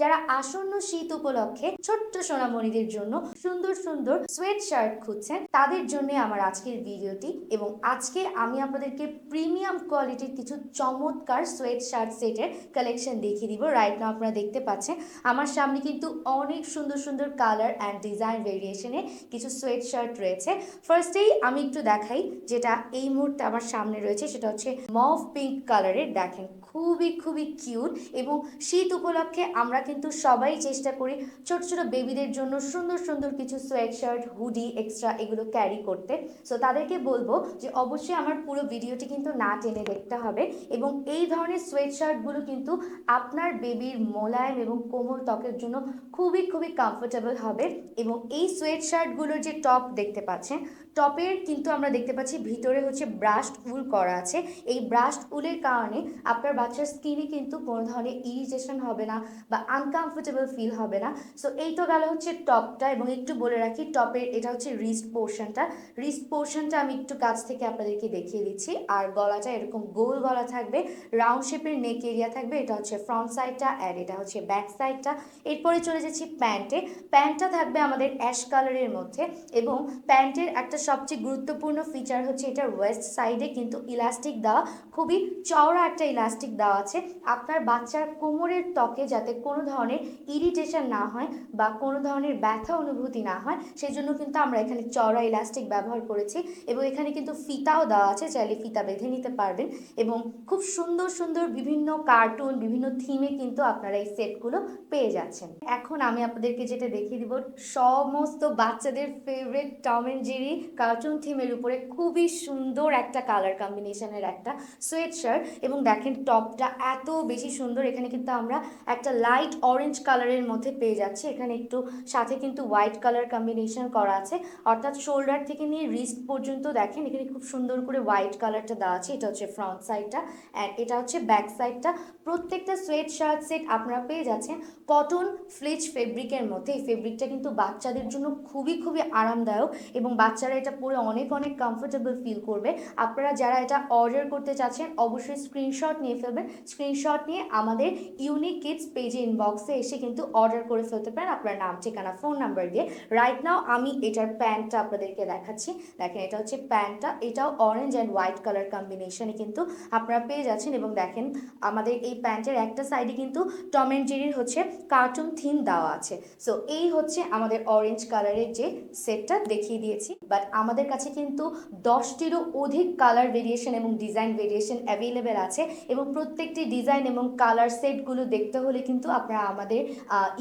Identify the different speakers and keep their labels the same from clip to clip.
Speaker 1: যারা আসন্ন শীত উপলক্ষে ছোট্ট সোনামণিদের জন্য সুন্দর সুন্দর সোয়েট শার্ট খুঁজছেন, তাদের জন্য আমার আজকের ভিডিওটি এবং আজকে আমি আপনাদেরকে প্রিমিয়াম কোয়ালিটির কিছু চমৎকার সোয়েট শার্ট সেটের কালেকশন দেখিয়ে দিব। রাইট নাও আপনারা দেখতে পাচ্ছেন, আমার সামনে কিন্তু অনেক সুন্দর সুন্দর কালার অ্যান্ড ডিজাইন ভেরিয়েশনে কিছু সোয়েট শার্ট রয়েছে ফার্স্টেই আমি একটু দেখাই, যেটা এই মুহূর্তে আমার সামনে রয়েছে, সেটা হচ্ছে মভ পিঙ্ক কালারের দেখেন, খুবই খুবই কিউট এবং শীত উপলক্ষে আমরা কিন্তু সবাই চেষ্টা করি ছোট ছোট বেবিদের জন্য সুন্দর সুন্দর কিছু সোয়েট শার্ট হুডি এক্সট্রা এগুলো ক্যারি করতে। সো তাদেরকে বলব যে অবশ্যই আমার পুরো ভিডিওটি কিন্তু না টেনে দেখতে হবে এবং এই ধরনের সোয়েট শার্টগুলো কিন্তু আপনার বেবির মোলায়েম এবং কোমল ত্বকের জন্য খুবই খুবই কমফোর্টেবল হবে এবং এই সোয়েট শার্টগুলোর যে টপ দেখতে পাচ্ছেন টপের কিন্তু আমরা দেখতে পাচ্ছি ভিতরে হচ্ছে ব্রাশড উল করা আছে। এই ব্রাশড উলের কারণে আপনার বাচ্চার স্কিনে কিন্তু কোনো ধরনের ইরিটেশন হবে না বা আনকমফোর্টেবল ফিল হবে না। সো এই তো গেল হচ্ছে টপটা এবং একটু বলে রাখি, টপের এটা হচ্ছে রিস্ট পোর্শনটা রিস্ট পোর্শনটা আমি একটু কাছ থেকে আপনাদেরকে দেখিয়ে দিচ্ছি। আর গলাটা এরকম গোল গলা থাকবে রাউন্ড শেপের নেক এরিয়া থাকবে, এটা হচ্ছে ফ্রন্ট সাইডটা অ্যান্ড এটা হচ্ছে ব্যাক সাইডটা এরপরে চলে যাচ্ছি প্যান্টে প্যান্টটা থাকবে আমাদের অ্যাশ কালারের মধ্যে এবং প্যান্টের একটা সবচেয়ে গুরুত্বপূর্ণ ফিচার হচ্ছে এটার ওয়েস্ট সাইডে কিন্তু ইলাস্টিক দেওয়া। খুবই চওড়া একটা ইলাস্টিক দেওয়া আছে। আপনার বাচ্চার কোমরের ত্বকে যাতে কোনো ধরনের ইরিটেশন না হয় বা কোনো ধরনের ব্যথা অনুভূতি না হয় সেই জন্য কিন্তু আমরা এখানে চওড়া ইলাস্টিক ব্যবহার করেছি এবং এখানে কিন্তু ফিতাও দেওয়া আছে, চাইলে ফিতা বেঁধে নিতে পারবেন এবং খুব সুন্দর সুন্দর বিভিন্ন কার্টুন বিভিন্ন থিমে কিন্তু আপনারা এই সেটগুলো পেয়ে যাচ্ছেন। এখন আমি আপনাদেরকে যেটা দেখিয়ে দিব, সমস্ত বাচ্চাদের favourite Tom and Jerry cartoon থিমের উপরে খুবই সুন্দর একটা কালার কম্বিনেশনের একটা সোয়েট শার্ট এবং দেখেন টপটা এত বেশি সুন্দর, এখানে কিন্তু আমরা একটা লাইট অরেঞ্জ কালারের মধ্যে পেয়ে যাচ্ছি। এখানে একটু সাথে কিন্তু হোয়াইট কালার কম্বিনেশন করা আছে। অর্থাৎ শোল্ডার থেকে নিয়ে রিস্ট পর্যন্ত দেখেন, এখানে খুব সুন্দর করে হোয়াইট কালারটা দেওয়া আছে। এটা হচ্ছে ফ্রন্ট সাইডটা অ্যান্ড এটা হচ্ছে ব্যাক সাইডটা প্রত্যেকটা সোয়েট শার্ট সেট আপনারা পেয়ে যাচ্ছেন কটন ফ্লেজ ফেব্রিকের মধ্যে। এই ফেব্রিকটা কিন্তু বাচ্চাদের জন্য খুবই খুবই আরামদায়ক এবং বাচ্চারা এটা পরে অনেক অনেক কমফোর্টেবল ফিল করবে। আপনারা যারা এটা অর্ডার করতে চাচ্ছেন, অবশ্যই স্ক্রিনশট নিয়ে ফেলবেন। স্ক্রিনশট নিয়ে আমাদের ইউনিক কিডস পেজে ইনবক্সে এসে কিন্তু অর্ডার করে ফেলতে পারেন আপনার নাম, ঠিকানা ফোন নাম্বার দিয়ে। রাইট নাও আমি এটার প্যান্টটা আপনাদেরকে দেখাচ্ছি। দেখেন এটা হচ্ছে প্যান্টটা, এটাও অরেঞ্জ অ্যান্ড হোয়াইট কালার কম্বিনেশনে কিন্তু আপনারা পেয়ে যাচ্ছেন এবং দেখেন আমাদের এই প্যান্টের একটা সাইডে কিন্তু টম অ্যান্ড জেরির হচ্ছে কার্টুন থিম দেওয়া আছে। সো এই হচ্ছে আমাদের অরেঞ্জ কালারের যে সেটটা দেখিয়ে দিয়েছি। বাট আমাদের কাছে কিন্তু দশটিরও অধিক কালার ভেরিয়েশন এবং ডিজাইন ভেরিয়েশন অ্যাভেলেবেল আছে এবং প্রত্যেকটি ডিজাইন এবং কালার সেটগুলো দেখতে হলে কিন্তু আপনারা আমাদের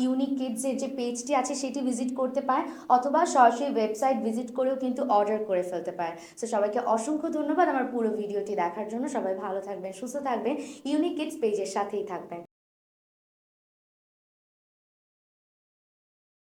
Speaker 1: ইউনিক কিডসের যে পেজটি আছে সেটি ভিজিট করতে পারেন অথবা সরাসরি ওয়েবসাইট ভিজিট করেও কিন্তু অর্ডার করে ফেলতে পারেন। সো সবাইকে অসংখ্য ধন্যবাদ আমার পুরো ভিডিওটি দেখার জন্য। সবাই ভালো থাকবেন, সুস্থ থাকবেন। ইউনিক কিডস পেজের সাথেই থাকবেন।